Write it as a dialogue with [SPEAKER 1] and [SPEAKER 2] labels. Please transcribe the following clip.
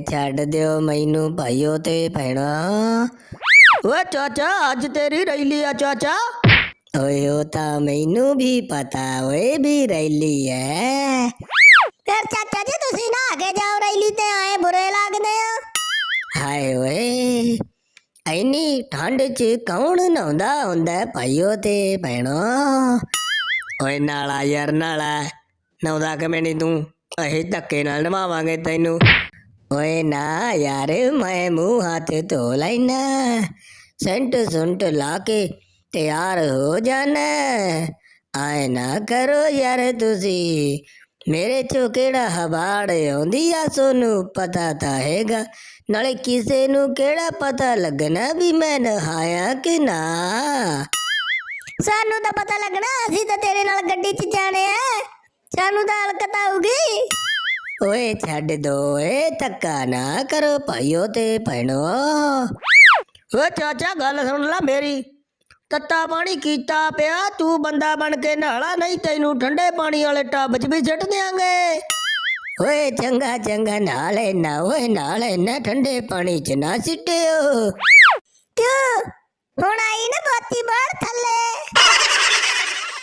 [SPEAKER 1] ਛੱਡ ਦਿਓ ਮੈਨੂੰ ਭਾਈਓ ਤੇ ਭੈਣਾ।
[SPEAKER 2] ਓਏ ਚਾਚਾ ਅੱਜ ਤੇਰੀ ਰੈਲੀ ਆ ਚਾਚਾ।
[SPEAKER 1] ਓਏ ਉਹ ਤਾਂ ਮੈਨੂੰ ਵੀ ਪਤਾ ਓਏ ਵੀ ਰੈਲੀ ਐ।
[SPEAKER 3] ਫਿਰ ਚਾਚਾ ਜੀ ਤੁਸੀਂ ਨਾ ਕੇ ਜਾਓ ਰੈਲੀ ਤੇ ਆਏ ਬੁਰੇ ਲੱਗਦੇ ਆ
[SPEAKER 1] ਹਾਏ ਓਏ ਐਨੀ ਠੰਡ 'ਚ ਕੌਣ ਨਹਾਉਂਦਾ ਹੁੰਦਾ ਭਾਈਓ ਤੇ ਭੈਣੋ? ਓਏ ਨਾਲਾ ਯਾਰ ਨਾਲਾ ਨਹਾਉਂਦਾ ਕਿਵੇਂ ਨਹੀਂ ਤੂੰ? ਅਸੀਂ ਧੱਕੇ ਨਾਲ ਨਵਾਵਾਂਗੇ ਤੈਨੂੰ। ਓਏ ਨਾ ਯਾਰ ਮੈਂ ਮੂੰਹ ਹੱਥ ਧੋ ਲੈਣਾ ਸੈਂਟ ਸੁੰਟ ਲਾ ਕੇ ਤਿਆਰ ਹੋ ਜਾਣਾ ਆਏ ਨਾ ਕਰੋ ਯਾਰ ਤੁਸੀਂ ਮੇਰੇ ਚੋਂ ਕਿਹੜਾ ਹਵਾੜ ਆਉਂਦੀ ਆ ਸੋਨੂੰ ਪਤਾ ਤਾਂ ਹੈਗਾ ਨਾਲੇ ਕਿਸੇ ਨੂੰ ਕਿਹੜਾ ਪਤਾ ਲੱਗਣਾ ਵੀ ਮੈਂ ਨਹਾਇਆ ਕਿ ਨਾ
[SPEAKER 3] ਸਾਨੂੰ ਤਾਂ ਪਤਾ ਲੱਗਣਾ ਅਸੀਂ ਤਾਂ ਤੇਰੇ ਨਾਲ ਗੱਡੀ 'ਚ ਜਾਣੇ ਆ ਸਾਨੂੰ ਤਾਂ ਹਲਕਤ ਆਊਗੀ
[SPEAKER 1] ਓਏ ਛੱਡ ਦੋ, ਏ ਧੱਕਾ ਨਾ ਕਰੋ ਭਾਈਓ ਤੇ ਭੈਣੋ।
[SPEAKER 2] ਓਏ ਚਾਚਾ, ਗੱਲ ਸੁਣ ਲੈ ਮੇਰੀ। ਤੱਤਾ ਪਾਣੀ ਕੀਤਾ ਪਿਆ, ਤੂੰ ਬੰਦਾ ਬਣ ਕੇ ਨਹਾਲਾ, ਨਹੀਂ ਤੈਨੂੰ ਠੰਡੇ ਪਾਣੀ ਵਾਲੇ ਟੱਬ 'ਚ ਵੀ ਸਿੱਟ ਦਿਆਂਗੇ।
[SPEAKER 1] ਓਏ ਚੰਗਾ ਚੰਗਾ, ਨਾਲੇ ਨਾ, ਓਏ ਨਾਲੇ ਨਾ ਠੰਡੇ ਪਾਣੀ ਚ ਨਾ ਸਿੱਟਿਓ।
[SPEAKER 3] ਕਿਉਂ? ਹੁਣ ਆਈ ਨਾ ਬਾਤੀ ਬਾਹਰ?